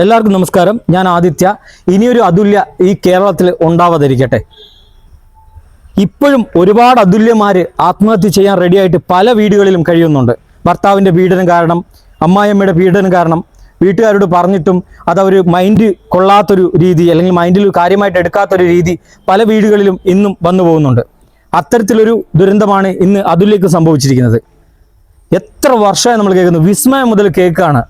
എല്ലാവർക്കും നമസ്കാരം. ഞാൻ ആദിത്യ. ഇനിയൊരു അതുല്യ ഈ കേരളത്തിൽ ഉണ്ടാവാതിരിക്കട്ടെ. ഇപ്പോഴും ഒരുപാട് അതുല്യമാർ ആത്മഹത്യ ചെയ്യാൻ റെഡിയായിട്ട് പല വീടുകളിലും കഴിയുന്നുണ്ട്. ഭർത്താവിന്റെ പീഡനം കാരണം അമ്മായിയമ്മയുടെ പീഡനം കാരണം വീട്ടുകാരോട് പറഞ്ഞിട്ടും അതവർ മൈൻഡ് കൊള്ളാത്തൊരു രീതി അല്ലെങ്കിൽ മൈൻഡിൽ കാര്യമായിട്ട് എടുക്കാത്തൊരു രീതി പല വീടുകളിലും ഇന്നും വന്നു പോകുന്നുണ്ട്. അത്തരത്തിലൊരു ദുരന്തമാണ് ഇന്ന് അതുല്യക്ക് സംഭവിച്ചിരിക്കുന്നത്. എത്ര വർഷമായി നമ്മൾ കേൾക്കുന്നു. വിസ്മയം മുതൽ കേൾക്കാണ്.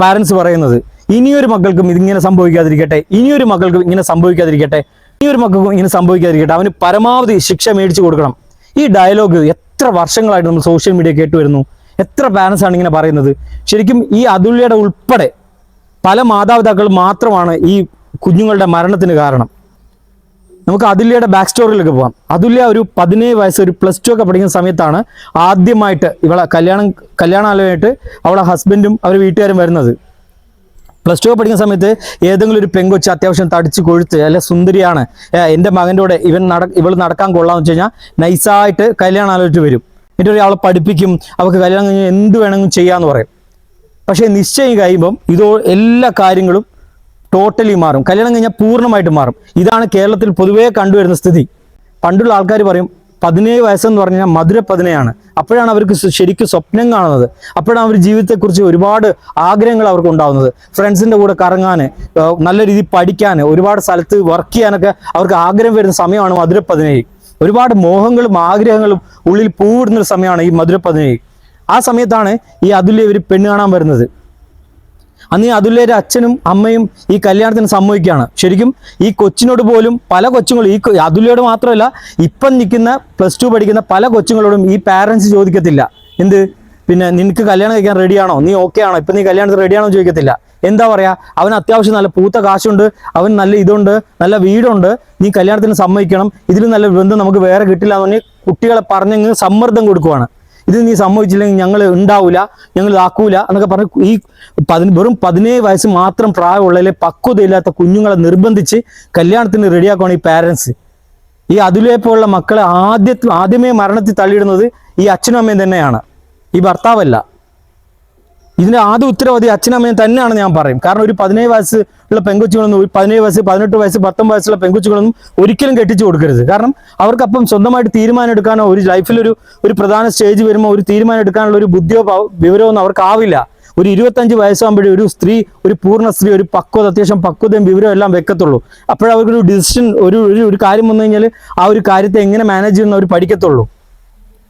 പാരൻസ് പറയുന്നത് ഇനിയൊരു മക്കൾക്കും ഇതിങ്ങനെ സംഭവിക്കാതിരിക്കട്ടെ ഇനിയൊരു മക്കൾക്കും ഇങ്ങനെ സംഭവിക്കാതിരിക്കട്ടെ ഇനിയൊരു മക്കൾക്കും ഇങ്ങനെ സംഭവിക്കാതിരിക്കട്ടെ അവന് പരമാവധി ശിക്ഷ മേടിച്ചു കൊടുക്കണം. ഈ ഡയലോഗ് എത്ര വർഷങ്ങളായിട്ട് നമ്മൾ സോഷ്യൽ മീഡിയ കേട്ടു വരുന്നു? എത്ര പാരൻസ് ആണ് ഇങ്ങനെ പറയുന്നത്? ശരിക്കും ഈ അതുല്യയുടെ ഉൾപ്പെടെ പല മാതാപിതാക്കൾ മാത്രമാണ് ഈ കുഞ്ഞുങ്ങളുടെ മരണത്തിന് കാരണം. നമുക്ക് അതുല്യയുടെ ബാക്ക് സ്റ്റോറിയിലേക്ക് പോകാം. അതുല്യ ഒരു പതിനേഴ് വയസ്സ് ഒരു പ്ലസ് ടു ഒക്കെ പഠിക്കുന്ന സമയത്താണ് ആദ്യമായിട്ട് ഇവളെ കല്യാണം കല്യാണാലയമായിട്ട് അവളെ ഹസ്ബൻഡും അവർ വീട്ടുകാരും വരുന്നത്. പ്ലസ് ടു പഠിക്കുന്ന സമയത്ത് ഏതെങ്കിലും ഒരു പെങ്കൊച്ച് അത്യാവശ്യം തടിച്ച് കൊഴുത്ത് അല്ലെ സുന്ദരിയാണ് എന്റെ മകന്റെ കൂടെ ഇവൻ നട ഇവൾ നടക്കാൻ കൊള്ളാന്ന് വെച്ച് കഴിഞ്ഞാൽ നൈസായിട്ട് കല്യാണം ആലോചിച്ച് വരും. എന്നിട്ട് ഒരാളെ പഠിപ്പിക്കും അവൾക്ക് കല്യാണം കഴിഞ്ഞാൽ എന്ത് വേണമെങ്കിലും ചെയ്യാന്ന് പറയും. പക്ഷേ നിശ്ചയം കഴിയുമ്പം ഇതോ എല്ലാ കാര്യങ്ങളും ടോട്ടലി മാറും. കല്യാണം കഴിഞ്ഞാൽ പൂർണമായിട്ട് മാറും. ഇതാണ് കേരളത്തിൽ പൊതുവേ കണ്ടുവരുന്ന സ്ഥിതി. പണ്ടുള്ള ആൾക്കാർ പറയും പതിനേഴ് വയസ്സെന്ന് പറഞ്ഞു കഴിഞ്ഞാൽ മധുര പതിനേഴാണ്. അപ്പോഴാണ് അവർക്ക് ശരിക്കും സ്വപ്നം കാണുന്നത്. അപ്പോഴാണ് അവർ ജീവിതത്തെക്കുറിച്ച് ഒരുപാട് ആഗ്രഹങ്ങൾ അവർക്ക് ഉണ്ടാകുന്നത് ഫ്രണ്ട്സിന്റെ കൂടെ കറങ്ങാൻ നല്ല രീതിയിൽ പഠിക്കാൻ ഒരുപാട് സ്ഥലത്ത് വർക്ക് ചെയ്യാനൊക്കെ അവർക്ക് ആഗ്രഹം വരുന്ന സമയമാണ് മധുര പതിനേഴ്. ഒരുപാട് മോഹങ്ങളും ആഗ്രഹങ്ങളും ഉള്ളിൽ പൂവിടുന്ന ഒരു സമയമാണ് ഈ മധുര പതിനേഴ്. ആ സമയത്താണ് ഈ അതുല്യ ഇവർ പെണ്ണ് കാണാൻ വരുന്നത്. അന്ന് അതുല്യയുടെ അച്ഛനും അമ്മയും ഈ കല്യാണത്തിന് സമ്മതിക്കുകയാണ്. ശരിക്കും ഈ കൊച്ചിനോട് പോലും പല കൊച്ചുങ്ങളും ഈ അതുല്യയോട് മാത്രമല്ല ഇപ്പം നിൽക്കുന്ന പ്ലസ് ടു പഠിക്കുന്ന പല കൊച്ചുങ്ങളോടും ഈ പാരൻസ് ചോദിക്കത്തില്ല. എന്ത്? പിന്നെ നിനക്ക് കല്യാണം കഴിക്കാൻ റെഡിയാണോ നീ ഓക്കെ ആണോ? ഇപ്പം നീ കല്യാണത്തിന് റെഡിയാണോ ചോദിക്കത്തില്ല. എന്താ പറയാ? അവൻ അത്യാവശ്യം നല്ല പൂത്ത കാശുണ്ട് അവൻ നല്ല ഇതുണ്ട് നല്ല വീടുണ്ട്. നീ കല്യാണത്തിന് സമ്മതിക്കണം. ഇതിലും നല്ല ബന്ധം നമുക്ക് വേറെ കിട്ടില്ല എന്ന് പറഞ്ഞ് കുട്ടികളെ പറഞ്ഞങ്ങ് സമ്മർദ്ദം കൊടുക്കുവാണ്. ഇത് നീ സമ്മതിച്ചില്ലെങ്കിൽ ഞങ്ങൾ ഉണ്ടാവില്ല ഞങ്ങൾ ഇതാക്കൂല എന്നൊക്കെ പറഞ്ഞ് ഈ പതിന വെറും പതിനേഴ് വയസ്സ് മാത്രം പ്രായമുള്ളതിലെ പക്വതയില്ലാത്ത കുഞ്ഞുങ്ങളെ നിർബന്ധിച്ച് കല്യാണത്തിന് റെഡിയാക്കുകയാണ് ഈ പാരൻസ് ഈ അതിലേ പോലുള്ള മക്കളെ ആദ്യ ആദ്യമേ മരണത്തിൽ തള്ളിയിടുന്നത് ഈ അച്ഛനും അമ്മയും തന്നെയാണ്. ഈ ഭർത്താവല്ല. ഇതിന്റെ ആദ്യ ഉത്തരവാദി അച്ഛനമ്മയും തന്നെയാണ് ഞാൻ പറയും. കാരണം ഒരു പതിനേഴ് വയസ്സ് ഉള്ള പെങ്കുച്ചുകളൊന്നും പതിനേഴ് വയസ്സ് പതിനെട്ട് വയസ്സ് പത്തൊമ്പത് വയസ്സുള്ള പെങ്കുച്ചുകളൊന്നും ഒരിക്കലും കെട്ടിച്ചു കൊടുക്കരുത്. കാരണം അവർക്കപ്പം സ്വന്തമായിട്ട് തീരുമാനം എടുക്കാനോ ഒരു ലൈഫിൽ ഒരു ഒരു പ്രധാന സ്റ്റേജ് വരുമ്പോൾ ഒരു തീരുമാനം എടുക്കാനുള്ള ഒരു ബുദ്ധിയോ വിവരമോ ഒന്നും അവർക്കാവില്ല. ഒരു ഇരുപത്തഞ്ച് വയസ്സാകുമ്പോഴേ ഒരു സ്ത്രീ ഒരു പൂർണ സ്ത്രീ ഒരു പക്വത അത്യാവശ്യം പക്വതയും വിവരവും എല്ലാം വെക്കത്തുള്ളൂ. അപ്പോഴവർക്കൊരു ഡിസിഷൻ ഒരു ഒരു കാര്യം വന്നു കഴിഞ്ഞാൽ ആ ഒരു കാര്യത്തെ എങ്ങനെ മാനേജ് ചെയ്യുന്ന അവർ പഠിക്കത്തുള്ളൂ.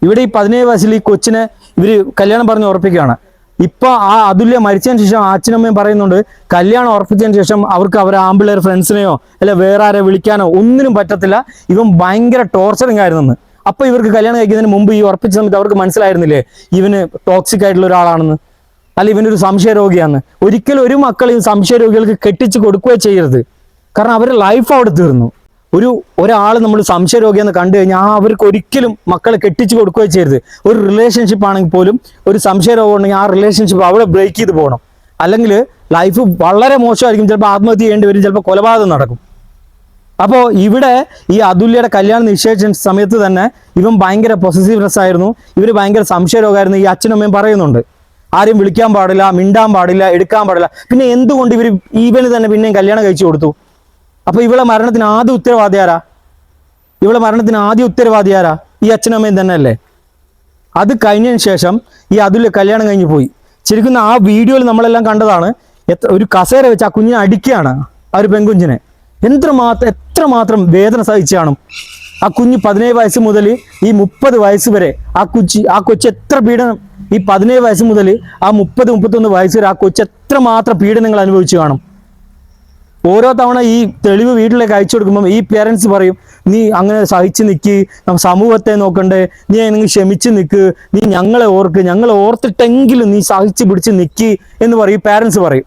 ഇവിടെ ഈ പതിനേഴ് വയസ്സിൽ ഈ കൊച്ചിനെ ഇവർ കല്യാണം പറഞ്ഞ് ഉറപ്പിക്കുകയാണ്. ഇപ്പൊ ആ അതുല്യ മരിച്ചതിന് ശേഷം അച്ഛനമ്മയും പറയുന്നുണ്ട് കല്യാണം ഉറപ്പിച്ചതിന് ശേഷം അവർക്ക് അവരെ ആമ്പിളേർ ഫ്രണ്ട്സിനെയോ അല്ലെ വേറെ ആരെ വിളിക്കാനോ ഒന്നിനും പറ്റത്തില്ല. ഇവൻ ഭയങ്കര ടോർച്ചറിങ് ആയിരുന്നെന്ന്. അപ്പൊ ഇവർക്ക് കല്യാണം കഴിക്കുന്നതിന് മുമ്പ് ഈ ഉറപ്പിച്ച സമയത്ത് അവർക്ക് മനസ്സിലായിരുന്നില്ലേ ഇവന് ടോക്സിക് ആയിട്ടുള്ള ഒരാളാണെന്ന്? അല്ല ഇവനൊരു സംശയരോഗിയാന്ന് ഒരിക്കലും ഒരു മക്കളെയും സംശയരോഗികൾക്ക് കെട്ടിച്ച് കൊടുക്കുകയോ ചെയ്യരുത്. കാരണം അവരുടെ ലൈഫ് അവിടെ തീർന്നു. ഒരു ഒരാൾ നമ്മൾ സംശയരോഗിയെന്ന് കണ്ടു കഴിഞ്ഞാൽ ആ അവർക്ക് ഒരിക്കലും മക്കളെ കെട്ടിച്ച് കൊടുക്കുകയോ ചെയ്യരുത്. ഒരു റിലേഷൻഷിപ്പ് ആണെങ്കിൽ പോലും ഒരു സംശയരോഗം ഉണ്ടെങ്കിൽ ആ റിലേഷൻഷിപ്പ് അവിടെ ബ്രേക്ക് ചെയ്ത് പോകണം. അല്ലെങ്കിൽ ലൈഫ് വളരെ മോശമായിരിക്കും ചിലപ്പോൾ ആത്മഹത്യ ചെയ്യേണ്ടി വരും ചിലപ്പോൾ കൊലപാതകം നടക്കും. അപ്പോൾ ഇവിടെ ഈ അതുല്യയുടെ കല്യാണം നിശ്ചയിച്ച സമയത്ത് തന്നെ ഇവൻ ഭയങ്കര പൊസസീവ്നെസ് ആയിരുന്നു. ഇവർ ഭയങ്കര സംശയരോഗമായിരുന്നു ഈ അച്ഛനും അമ്മയും പറയുന്നുണ്ട്. ആരും വിളിക്കാൻ പാടില്ല മിണ്ടാൻ പാടില്ല എടുക്കാൻ പാടില്ല. പിന്നെ എന്തുകൊണ്ട് ഇവർ ഈവന് തന്നെ പിന്നെയും കല്യാണം കഴിച്ചു കൊടുത്തു? അപ്പൊ ഇവളെ മരണത്തിന് ആദ്യ ഉത്തരവാദി ആരാ? ഇവളെ മരണത്തിന് ആദ്യ ഉത്തരവാദി ആരാ? ഈ അച്ഛനും അമ്മയും തന്നെ അല്ലേ അത് കഴിഞ്ഞതിന് ശേഷം ഈ അതുല്യ കല്യാണം കഴിഞ്ഞു പോയി. ശരിക്കും ആ വീഡിയോയിൽ നമ്മളെല്ലാം കണ്ടതാണ്. എത്ര ഒരു കസേര വെച്ച് ആ കുഞ്ഞിനെ അടിക്കുകയാണ് ആ ഒരു പെൺകുഞ്ഞിനെ. എത്രമാത്രം എത്രമാത്രം വേദന സഹിച്ചു കാണും ആ കുഞ്ഞ് പതിനേഴ് വയസ്സ് മുതൽ ഈ മുപ്പത് വയസ്സ് വരെ ആ കൊച്ചി ആ കൊച്ചി എത്ര പീഡനം ഈ പതിനേഴ് വയസ്സ് മുതൽ ആ മുപ്പത് മുപ്പത്തൊന്ന് വയസ്സ് വരെ ആ കൊച്ചി എത്ര മാത്രം പീഡനങ്ങൾ അനുഭവിച്ചു കാണും. ഓരോ തവണ ഈ തെളിവ് വീട്ടിലേക്ക് അയച്ചു കൊടുക്കുമ്പോൾ ഈ പേരൻസ് പറയും നീ അങ്ങനെ സഹിച്ചു നിൽക്ക് സമൂഹത്തെ നോക്കണ്ടേ നീ നിങ്ങൾ ക്ഷമിച്ച് നിൽക്ക് നീ ഞങ്ങളെ ഓർക്ക് ഞങ്ങളെ ഓർത്തിട്ടെങ്കിലും നീ സഹിച്ചു പിടിച്ച് നിൽക്ക് എന്ന് പറയും പേരൻസ് പറയും.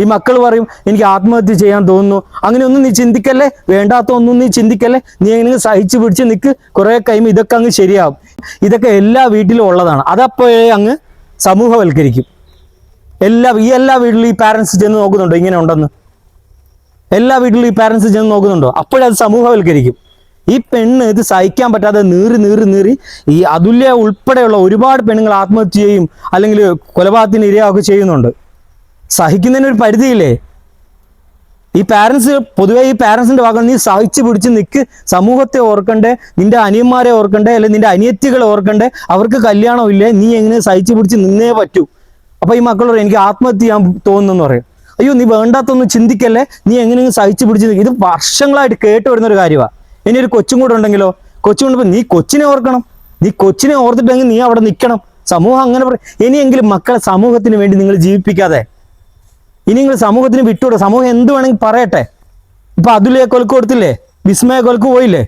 ഈ മക്കൾ പറയും എനിക്ക് ആത്മഹത്യ ചെയ്യാൻ തോന്നുന്നു. അങ്ങനെ ഒന്നും നീ ചിന്തിക്കല്ലേ? വേണ്ടാത്ത ഒന്നും നീ ചിന്തിക്കല്ലേ? നീ എങ്ങനെ സഹിച്ചു പിടിച്ച് നിൽക്ക് കുറേ കഴിയുമ്പോൾ ഇതൊക്കെ അങ്ങ് ശരിയാവും. ഇതൊക്കെ എല്ലാ വീട്ടിലും ഉള്ളതാണ്. അതപ്പോഴേ അങ്ങ് സമൂഹവൽക്കരിക്കും. എല്ലാ ഈ എല്ലാ വീട്ടിലും ഈ പാരൻസ് ചെന്ന് നോക്കുന്നുണ്ടോ? ഇങ്ങനെ ഉണ്ടെന്ന്. എല്ലാ വീട്ടിലും ഈ പാരൻസ് ചെന്ന് നോക്കുന്നുണ്ടോ? അപ്പോഴത് സമൂഹവൽക്കരിക്കും. ഈ പെണ്ണ് ഇത് സഹിക്കാൻ പറ്റാതെ നീറി നീറി നീറി ഈ അതുല്യ ഉൾപ്പെടെയുള്ള ഒരുപാട് പെണ്ണുങ്ങൾ ആത്മഹത്യ ചെയ്യും അല്ലെങ്കിൽ കൊലപാതകത്തിന് ഇരയാവുക ചെയ്യുന്നുണ്ട്. സഹിക്കുന്നതിന് ഒരു പരിധിയില്ലേ? ഈ പാരൻസ് പൊതുവെ ഈ പാരൻസിന്റെ ഭാഗം നീ സഹിച്ചു പിടിച്ച് നിൽക്ക് സമൂഹത്തെ ഓർക്കണ്ടേ നിന്റെ അനിയന്മാരെ ഓർക്കണ്ടേ അല്ലെങ്കിൽ നിന്റെ അനിയത്തികളെ ഓർക്കണ്ടേ അവർക്ക് കല്യാണം ഇല്ലേ? നീ എങ്ങനെ സഹിച്ചു പിടിച്ച് നിന്നേ പറ്റൂ? അപ്പൊ ഈ മക്കളോട് എനിക്ക് ആത്മഹത്യ ചെയ്യാൻ തോന്നുന്നു പറയും. അയ്യോ നീ വേണ്ടാത്തൊന്നും ചിന്തിക്കല്ലേ? നീ എങ്ങനെയെങ്കിലും സഹിച്ചു പിടിച്ച് ഇത് വർഷങ്ങളായിട്ട് കേട്ട് വരുന്ന ഒരു കാര്യമാണ് ഇനി ഒരു കൊച്ചും കൂടെ ഉണ്ടെങ്കിലോ? കൊച്ചു കൊണ്ടുപോയി നീ കൊച്ചിനെ ഓർക്കണം. നീ കൊച്ചിനെ ഓർത്തിട്ടെങ്കിൽ നീ അവിടെ നിൽക്കണം. സമൂഹം അങ്ങനെ പറയും ഇനിയെങ്കിലും മക്കളെ സമൂഹത്തിന് വേണ്ടി നിങ്ങൾ ജീവിപ്പിക്കാതെ. ഇനി നിങ്ങൾ സമൂഹത്തിന് വിട്ടുകൊടുക്കുക സമൂഹം എന്ത് വേണമെങ്കിൽ പറയട്ടെ. ഇപ്പൊ അതുലയെ കൊലക്ക് കൊടുത്തില്ലേ? വിസ്മയ കൊലക്ക് പോയില്ലേ?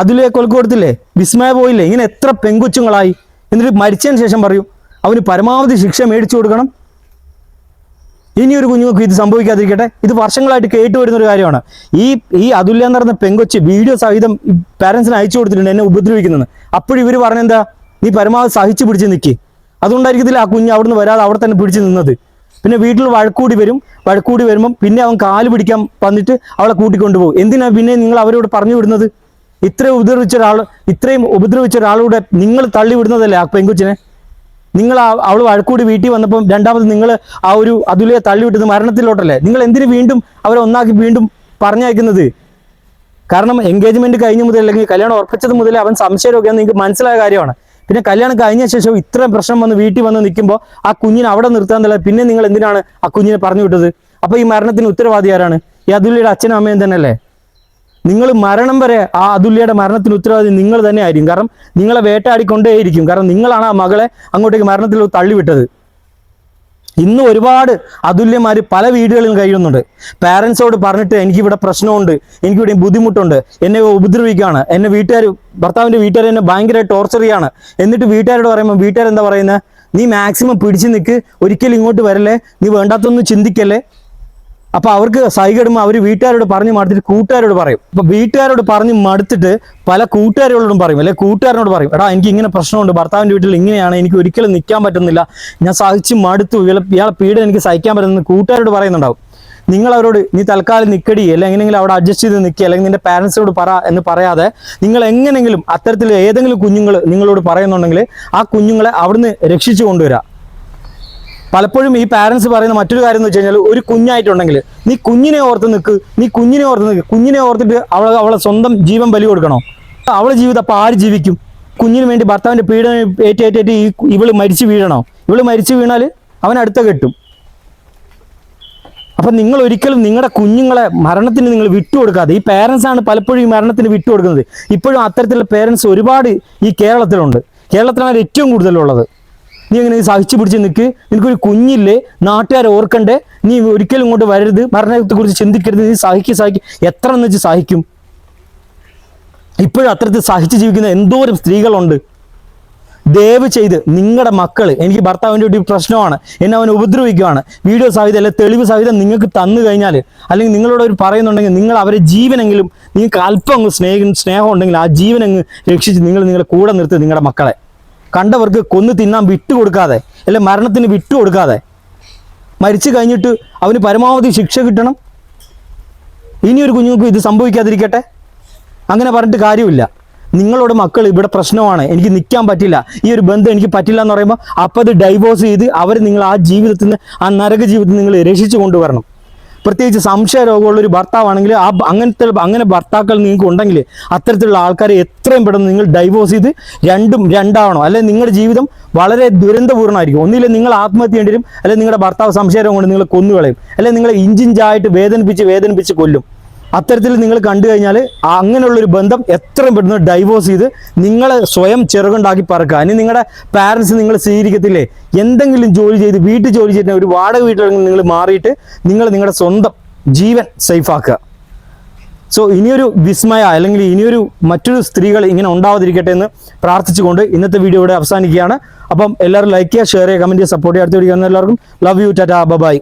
അതുലയെ കൊലക്ക് കൊടുത്തില്ലേ? വിസ്മയ പോയില്ലേ? ഇങ്ങനെ എത്ര പെങ്കുച്ചുങ്ങളായി എന്നിട്ട് മരിച്ചതിന് ശേഷം പറയും അവന് പരമാവധി ശിക്ഷ മേടിച്ചു കൊടുക്കണം. ഇനി ഒരു കുഞ്ഞുങ്ങൾക്ക് ഇത് സംഭവിക്കാതിരിക്കട്ടെ. ഇത് വർഷങ്ങളായിട്ട് കേട്ട് വരുന്ന ഒരു കാര്യമാണ്. ഈ ഈ അതുല്യ എന്ന് പെങ്കൊച്ച് വീഡിയോ സഹിതം പാരൻസിന് അയച്ചു കൊടുത്തിട്ടുണ്ട് എന്നെ ഉപദ്രവിക്കുന്നത് അപ്പോഴും ഇവർ പറഞ്ഞെന്താ? നീ പരമാവധി സഹിച്ചു പിടിച്ച് നിൽക്കി അതുകൊണ്ടായിരിക്കത്തില്ല ആ കുഞ്ഞ് അവിടുന്ന് വരാതെ അവിടെ തന്നെ പിടിച്ച് നിന്നത്. പിന്നെ വീട്ടിൽ വഴക്കൂടി വരും. വഴക്കൂടി വരുമ്പം പിന്നെ അവൻ കാൽ പിടിക്കാൻ വന്നിട്ട് അവളെ കൂട്ടിക്കൊണ്ടുപോകും. എന്തിനാ പിന്നെ നിങ്ങൾ അവരോട് പറഞ്ഞു വിടുന്നത്? ഇത്രയും ഉപദ്രവിച്ച ഒരാൾ ഇത്രയും ഉപദ്രവിച്ച ഒരാളൂടെ നിങ്ങൾ തള്ളി വിടുന്നതല്ലേ ആ പെങ്കൊച്ചിനെ? നിങ്ങൾ അവൾ വഴക്കൂടി വീട്ടിൽ വന്നപ്പം രണ്ടാമത് നിങ്ങൾ ആ ഒരു അതുലയെ തള്ളിവിട്ടത് മരണത്തിലോട്ടല്ലേ? നിങ്ങൾ എന്തിനു വീണ്ടും അവരെ ഒന്നാക്കി വീണ്ടും പറഞ്ഞയക്കുന്നത്? കാരണം എൻഗേജ്മെന്റ് കഴിഞ്ഞ മുതൽ അല്ലെങ്കിൽ കല്യാണം ഉറപ്പിച്ചത് മുതൽ അവൻ സംശയമൊക്കെയാണ് നിങ്ങൾക്ക് മനസ്സിലായ കാര്യമാണ്. പിന്നെ കല്യാണം കഴിഞ്ഞ ശേഷം ഇത്രയും പ്രശ്നം വന്ന് വീട്ടിൽ വന്ന് നിൽക്കുമ്പോൾ ആ കുഞ്ഞിനെ അവിടെ നിർത്താൻ തന്നെ പിന്നെ നിങ്ങൾ എന്തിനാണ് ആ കുഞ്ഞിനെ പറഞ്ഞു വിട്ടത്? അപ്പോൾ ഈ മരണത്തിന് ഉത്തരവാദി ആരാണ്? ഈ അതുലിയുടെ അച്ഛനും അമ്മയും തന്നെയല്ലേ? നിങ്ങൾ മരണം വരെ ആ അതുല്യയുടെ മരണത്തിന് ഉത്തരവാദി നിങ്ങൾ തന്നെ ആയിരിക്കും. കാരണം നിങ്ങളെ വേട്ടാടിക്കൊണ്ടേയിരിക്കും കാരണം നിങ്ങളാണ് ആ മകളെ അങ്ങോട്ടേക്ക് മരണത്തിൽ തള്ളിവിട്ടത്. ഇന്ന് ഒരുപാട് അതുല്യമാർ പല വീടുകളിലും കഴിയുന്നുണ്ട്. പാരൻസോട് പറഞ്ഞിട്ട് എനിക്കിവിടെ പ്രശ്നമുണ്ട്. എനിക്കിവിടെ ബുദ്ധിമുട്ടുണ്ട്. എന്നെ ഉപദ്രവിക്കുകയാണ്. എന്നെ വീട്ടുകാർ ഭർത്താവിന്റെ വീട്ടുകാർ എന്നെ ഭയങ്കര ടോർച്ചർ ചെയ്യാണ്. എന്നിട്ട് വീട്ടുകാരോട് പറയുമ്പോൾ വീട്ടുകാർ എന്താ പറയുന്നത് നീ മാക്സിമം പിടിച്ചു നിൽക്ക് ഒരിക്കലും ഇങ്ങോട്ട് വരല്ലേ? നീ വേണ്ടാത്തൊന്നും ചിന്തിക്കല്ലേ? അപ്പൊ അവർക്ക് സൈകിടുമ്പോൾ അവർ വീട്ടുകാരോട് പറഞ്ഞ് മടുത്തിട്ട് കൂട്ടുകാരോട് പറയും. അപ്പൊ വീട്ടുകാരോട് പറഞ്ഞ് മടുത്തിട്ട് പല കൂട്ടുകാരോടും പറയും. അല്ലെ കൂട്ടുകാരനോട് പറയും എടാ എനിക്ക് ഇങ്ങനെ പ്രശ്നമുണ്ട്. ഭർത്താവിന്റെ വീട്ടിൽ ഇങ്ങനെയാണ്. എനിക്ക് ഒരിക്കലും നിൽക്കാൻ പറ്റുന്നില്ല. ഞാൻ സഹിച്ച് മടുത്തു. ഇയാളെ പീഡനം എനിക്ക് സഹിക്കാൻ പറ്റുന്ന കൂട്ടുകാരോട് പറയുന്നുണ്ടാവും. നിങ്ങൾ അവരോട് നീ തൽക്കാലം നിൽക്കടി അല്ലെങ്കിൽ എങ്ങനെയെങ്കിലും അവിടെ അഡ്ജസ്റ്റ് ചെയ്ത് നിൽക്കുക അല്ലെങ്കിൽ നിന്റെ പാരൻസിനോട് പറ എന്ന് പറയാതെ നിങ്ങൾ എങ്ങനെയെങ്കിലും അത്തരത്തിൽ ഏതെങ്കിലും കുഞ്ഞുങ്ങൾ നിങ്ങളോട് പറയുന്നുണ്ടെങ്കിൽ ആ കുഞ്ഞുങ്ങളെ അവിടുന്ന് രക്ഷിച്ചു കൊണ്ടുവരാം. പലപ്പോഴും ഈ പാരൻസ് പറയുന്ന മറ്റൊരു കാര്യം എന്ന് വെച്ച് കഴിഞ്ഞാൽ ഒരു കുഞ്ഞായിട്ടുണ്ടെങ്കിൽ നീ കുഞ്ഞിനെ ഓർത്ത് നിൽക്ക് നീ കുഞ്ഞിനെ ഓർത്ത് നിൽക്ക് കുഞ്ഞിനെ ഓർത്തിട്ട് അവൾ അവളെ സ്വന്തം ജീവൻ ബലി കൊടുക്കണോ? അവളെ ജീവിതം അപ്പോൾ ആര് ജീവിക്കും? കുഞ്ഞിന് വേണ്ടി ഭർത്താവിന്റെ പീഡനം ഏറ്റേറ്റേറ്റ് ഈ ഇവൾ മരിച്ചു വീഴണോ? ഇവൾ മരിച്ചു വീണാൽ അവൻ അടുത്ത കെട്ടും. അപ്പം നിങ്ങൾ ഒരിക്കലും നിങ്ങളുടെ കുഞ്ഞുങ്ങളെ മരണത്തിന് നിങ്ങൾ വിട്ടുകൊടുക്കാതെ ഈ പേരൻസ് ആണ് പലപ്പോഴും ഈ മരണത്തിന് വിട്ടുകൊടുക്കുന്നത് ഇപ്പോഴും അത്തരത്തിലുള്ള പേരൻസ് ഒരുപാട് ഈ കേരളത്തിലുണ്ട്. കേരളത്തിലാണ് ഏറ്റവും കൂടുതലുള്ളത്. നീ ഇങ്ങനെ സഹിച്ചു പിടിച്ച് നിൽക്ക് നിനക്കൊരു കുഞ്ഞില്ലേ? നാട്ടുകാരെ ഓർക്കണ്ടേ? നീ ഒരിക്കലും ഇങ്ങോട്ട് വരരുത്. മരണത്തെ കുറിച്ച് ചിന്തിക്കരുത്. നീ സഹിക്ക് സഹിക്ക്. എത്ര എന്ന് വെച്ച് സഹിക്കും? ഇപ്പോഴും അത്തരത്തിൽ സഹിച്ച് ജീവിക്കുന്ന എന്തോരം സ്ത്രീകളുണ്ട്. ദയവ് ചെയ്ത് നിങ്ങളുടെ മക്കൾ എനിക്ക് ഭർത്താവിന്റെ ഒരു പ്രശ്നമാണ്. എന്നെ അവൻ ഉപദ്രവിക്കുകയാണ് വീഡിയോ സഹിതം അല്ലെ തെളിവ് സഹിതം നിങ്ങൾക്ക് തന്നു കഴിഞ്ഞാൽ അല്ലെങ്കിൽ നിങ്ങളോട് ഒരു പറയുന്നുണ്ടെങ്കിൽ നിങ്ങൾ അവരെ ജീവനെങ്കിലും നിങ്ങൾക്ക് അല്പം സ്നേഹം സ്നേഹം ഉണ്ടെങ്കിൽ ആ ജീവനങ്ങ് രക്ഷിച്ച് നിങ്ങൾ നിങ്ങളുടെ കൂടെ നിർത്തി നിങ്ങളുടെ മക്കളെ. കണ്ടവർക്ക് കൊന്നു തിന്നാൻ വിട്ടുകൊടുക്കാതെ അല്ലെ മരണത്തിന് വിട്ടുകൊടുക്കാതെ മരിച്ചു കഴിഞ്ഞിട്ട് അവന് പരമാവധി ശിക്ഷ കിട്ടണം? ഇനിയൊരു കുഞ്ഞുങ്ങൾക്ക് ഇത് സംഭവിക്കാതിരിക്കട്ടെ? അങ്ങനെ പറഞ്ഞിട്ട് കാര്യമില്ല. നിങ്ങളോട് മക്കൾ ഇവിടെ പ്രശ്നമാണ് എനിക്ക് നിൽക്കാൻ പറ്റില്ല ഈ ഒരു ബന്ധം എനിക്ക് പറ്റില്ല എന്ന് പറയുമ്പോൾ അപ്പോൾ അത് ഡൈവോഴ്സ് ചെയ്ത് അവർ നിങ്ങൾ ആ ജീവിതത്തിൽ നിന്ന് ആ നരക ജീവിതത്തിൽ നിങ്ങൾ രക്ഷിച്ചു കൊണ്ടുവരണം. പ്രത്യേകിച്ച് സംശയ രോഗമുള്ള ഒരു ഭർത്താവാണെങ്കിൽ ആ അങ്ങനത്തെ അങ്ങനെ ഭർത്താക്കൾ നിങ്ങൾക്ക് ഉണ്ടെങ്കിൽ അത്തരത്തിലുള്ള ആൾക്കാരെ എത്രയും പെട്ടെന്ന് നിങ്ങൾ ഡൈവോഴ്സ് ചെയ്ത് രണ്ടും രണ്ടാവണം. അല്ലെങ്കിൽ നിങ്ങളുടെ ജീവിതം വളരെ ദുരന്തപൂർണമായിരിക്കും ഒന്നില്ല നിങ്ങൾ ആത്മഹത്യ ചെയ്യേണ്ടി വരും അല്ലെങ്കിൽ നിങ്ങളുടെ ഭർത്താവ് സംശയരോഗം കൊണ്ട് നിങ്ങൾ കൊന്നുകളയും. അല്ലെങ്കിൽ നിങ്ങളെ ഇഞ്ചിഞ്ചായിട്ട് വേദനിപ്പിച്ച് വേദനിപ്പിച്ച് കൊല്ലും. അത്തരത്തിൽ നിങ്ങൾ കണ്ടു കഴിഞ്ഞാൽ അങ്ങനെയുള്ളൊരു ബന്ധം എത്രയും പെട്ടെന്ന് ഡൈവോഴ്സ് ചെയ്ത് നിങ്ങൾ സ്വയം ചെറുകുണ്ടാക്കി പറക്കുക. ഇനി നിങ്ങളുടെ പാരൻസ് നിങ്ങൾ സ്വീകരിക്കത്തില്ലേ? എന്തെങ്കിലും ജോലി ചെയ്ത് വീട്ടിൽ ജോലി ചെയ്തിട്ട് ഒരു വാടക വീട്ടിലെങ്കിലും നിങ്ങൾ മാറിയിട്ട് നിങ്ങൾ നിങ്ങളുടെ സ്വന്തം ജീവൻ സേഫാക്കുക സോ ഇനിയൊരു വിസ്മയ അല്ലെങ്കിൽ ഇനിയൊരു മറ്റൊരു സ്ത്രീകൾ ഇങ്ങനെ ഉണ്ടാവാതിരിക്കട്ടെ എന്ന് പ്രാർത്ഥിച്ചുകൊണ്ട് ഇന്നത്തെ വീഡിയോ ഇവിടെ അവസാനിക്കുകയാണ്. അപ്പം എല്ലാവരും ലൈക്ക് ചെയ്യുക ഷെയർ ചെയ്യുക കമന്റ് ചെയ്യുക സപ്പോർട്ട് ചെയ്യുക. അടുത്ത വീഡിയോ എല്ലാവർക്കും ലവ് യു ടാറ്റാ ബൈ